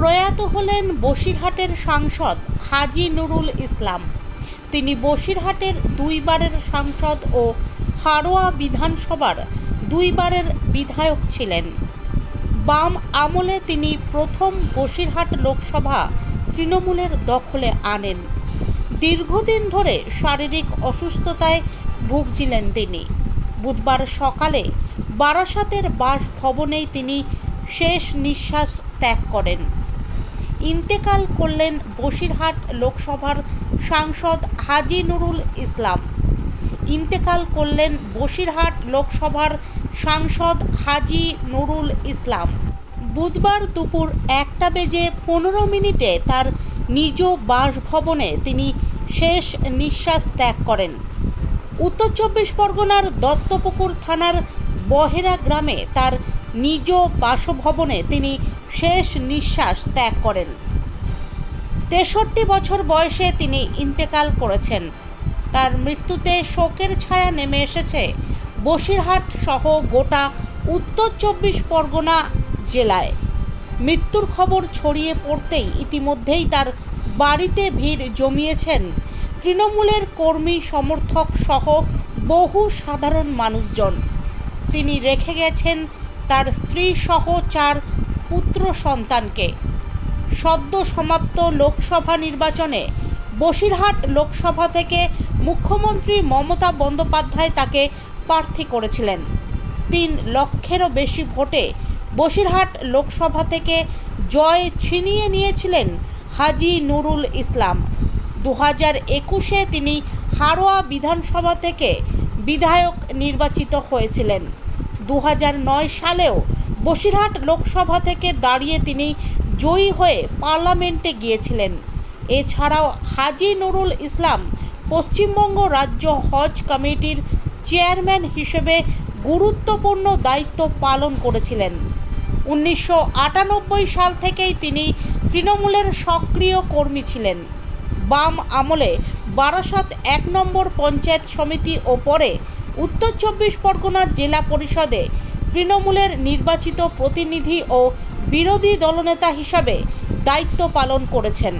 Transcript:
প্রয়াত হলেন বসিরহাটের সাংসদ হাজি নুরুল ইসলাম। তিনি বসিরহাটের দুইবারের সাংসদ ও হারোয়া বিধানসভার দুইবারের বিধায়ক ছিলেন। বাম আমলে তিনি প্রথম বসিরহাট লোকসভা তৃণমূলের দখলে আনেন। দীর্ঘদিন ধরে শারীরিক অসুস্থতায় ভুগছিলেন তিনি। বুধবার সকালে বারাসাতের বাসভবনেই তিনি শেষ নিঃশ্বাস ত্যাগ করেন। ইন্তেকাল করলেন বসিরহাট লোকসভার সাংসদ হাজি নুরুল ইসলাম। ইন্তেকাল করলেন বসিরহাট লোকসভার সাংসদ হাজি নুরুল ইসলাম। বুধবার দুপুর একটা বেজে পনেরো মিনিটে তার নিজ বাসভবনে তিনি শেষ নিঃশ্বাস ত্যাগ করেন। উত্তর চব্বিশ পরগনার দত্তপুকুর থানার বহেরা গ্রামে তার নিজ বাসভবনে তিনি শেষ নিঃশ্বাস ত্যাগ করেন। তেষট্টি বছর বয়সে তিনি ইন্তেকাল করেছেন। তার মৃত্যুতে শোকের ছায়া নেমে এসেছে বসিরহাট সহ গোটা উত্তর চব্বিশ পরগনা জেলায়। মৃত্যুর খবর ছড়িয়ে পড়তেই ইতিমধ্যেই তার বাড়িতে ভিড় জমিয়েছেন তৃণমূলের কর্মী সমর্থক সহ বহু সাধারণ মানুষজন। তিনি রেখে গেছেন তার স্ত্রী সহ চার পুত্র সন্তানকে। সদ্য সমাপ্ত লোকসভা নির্বাচনে বসিরহাট লোকসভা থেকে মুখ্যমন্ত্রী মমতা বন্দ্যোপাধ্যায় তাকে প্রার্থী করেছিলেন। তিন লক্ষেরও বেশি ভোটে বসিরহাট লোকসভা থেকে জয় ছিনিয়ে নিয়েছিলেন হাজি নুরুল ইসলাম। দু হাজার একুশে তিনি হাড়োয়া বিধানসভা থেকে বিধায়ক নির্বাচিত হয়েছিলেন। দু হাজার নয় সালেও বসিরহাট লোকসভা থেকে দাঁড়িয়ে তিনি জয়ী হয়ে পার্লামেন্টে গিয়েছিলেন। এছাড়াও হাজি নুরুল ইসলাম পশ্চিমবঙ্গ রাজ্য হজ কমিটির চেয়ারম্যান হিসেবে গুরুত্বপূর্ণ দায়িত্ব পালন করেছিলেন। উনিশশো আটানব্বই সাল থেকেই তিনি তৃণমূলের সক্রিয় কর্মী ছিলেন। বাম আমলে বারাসাত এক নম্বর পঞ্চায়েত সমিতি ও পরে উত্তর চব্বিশ পরগনা জেলা পরিষদে তৃণমূলের নির্বাচিত প্রতিনিধি ও বিরোধী দলনেতা হিসাবে দায়িত্ব পালন করেছেন।